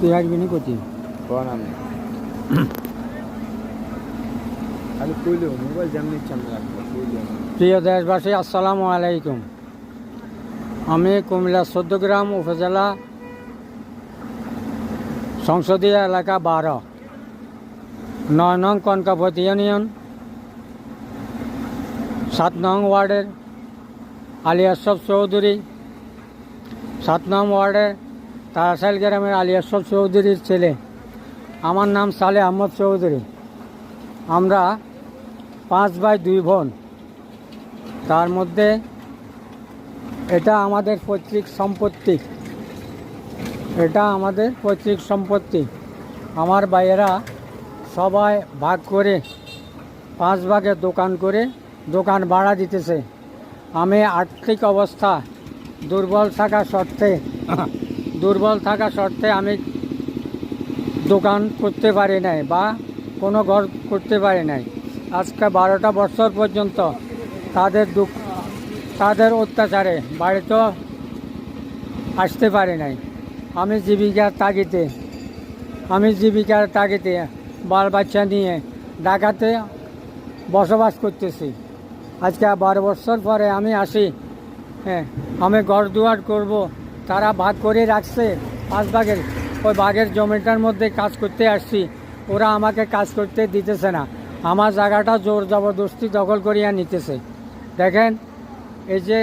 তুই আসবি নি করছি কোন আমি। খালি কইলেও মোবাইল যেমনি ইচ্ছা রাখব প্রিয় দেশবাসী আসসালামু আলাইকুম। আমি কুমিল্লা চোদ্দগ্রাম উপজেলা সংসদীয় এলাকা বারো। নয় নং কনকাপতি ইউনিয়ন সাত নং ওয়ার্ডের আলিয়াসব চৌধুরী সাত নং ওয়ার্ডের তারাসাইল গ্রামের আলিয়াসব চৌধুরীর ছেলে। আমার নাম সালে আহমদ চৌধুরী। আমরা পাঁচ ভাই দুই বোন। তার মধ্যে এটা আমাদের পৈতৃক সম্পত্তি। এটা আমাদের পৈতৃক সম্পত্তি। আমার ভাইয়েরা সবাই ভাগ করে পাঁচ ভাগে দোকান করে দোকান ভাড়া দিতেছে। আমি আর্থিক অবস্থা দুর্বল থাকা সত্ত্বে দুর্বল থাকা সত্ত্বে আমি দোকান করতে পারি নাই বা কোনো ঘর করতে পারি নাই। আজকে বারোটা বছর পর্যন্ত তাদের দুঃখ, তাদের অত্যাচারে বাড়িতেও আসতে পারি নাই। আমি জীবিকার তাগিতে আমি জীবিকার তাগিতে বাল বাচ্চা নিয়ে ঢাকাতে বসবাস করতেছি। আজকে বারো বছর পরে আমি আসি হ্যাঁ আমি ঘর দুয়ার করব তারা ভাগ করে রাখছে। পাঁচ ভাগের ওই ভাগের জমিটার মধ্যে কাজ করতে আসছি। ওরা আমাকে কাজ করতে দিতেছে না। আমার জায়গাটা জোর জবরদস্তি দখল করিয়া নিতেছে। দেখেন, এই যে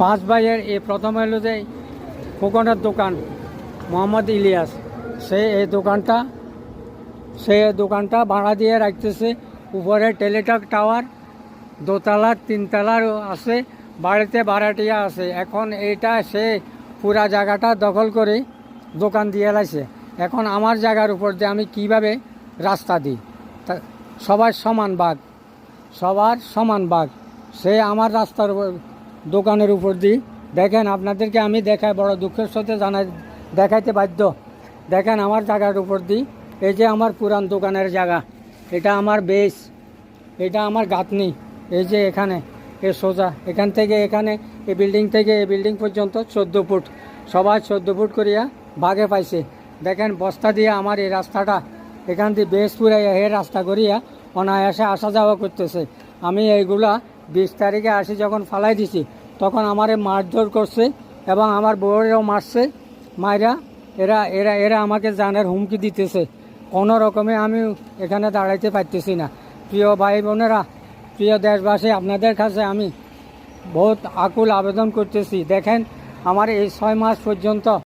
পাঁচ ভাইয়ের, এই প্রথম হলো যে খোকনের দোকান, মোহাম্মদ ইলিয়াস। সে এই দোকানটা, সে দোকানটা ভাড়া দিয়ে রাখতেছে। উপরে টেলিটক টাওয়ার, দোতলার, তিনতলারও আছে। বাড়িতে ভাড়াটিয়া আছে। এখন এইটা সে পুরা জায়গাটা দখল করে দোকান দিয়ে লাইছে। এখন আমার জায়গার উপর দিয়ে আমি কীভাবে রাস্তা দিই? সবার সমান বাঘ। সবার সমান বাঘ। সে আমার রাস্তার উপর, দোকানের উপর দিই দেখেন, আপনাদেরকে আমি দেখাই, বড় দুঃখের সাথে জানাই, দেখাইতে বাধ্য। দেখেন, আমার জায়গার উপর দিই এই যে আমার পুরান দোকানের জায়গা, এটা আমার বেস এটা আমার গাঁথনি, এই যে এখানে। এ সোজা। এখান থেকে এখানে, এই বিল্ডিং থেকে এই বিল্ডিং পর্যন্ত চোদ্দ ফুট। সবাই চোদ্দ ফুট করিয়া ভাগে পাইছে। দেখেন বস্তা দিয়ে আমার এই রাস্তাটা। এখান দিয়ে বেশ পুরাইয়া এই রাস্তা করিয়া অনায়াসে আসা যাওয়া করতেছে। আমি এইগুলা বিশ তারিখে আসি যখন ফালাই দিছি, তখন আমারে মারধর করছে এবং আমার বউরেও মারছে। মায়েরা এরা এরা এরা আমাকে জানের হুমকি দিতেছে। কোনো রকমে আমি এখানে দাঁড়াইতে পারতেছি না। প্রিয় ভাই বোনেরা প্রিয় দেশবাসী, আপনাদের কাছে আমি বহুত আকুল আবেদন করতেছি। দেখেন, আমার এই ছয় মাস পর্যন্ত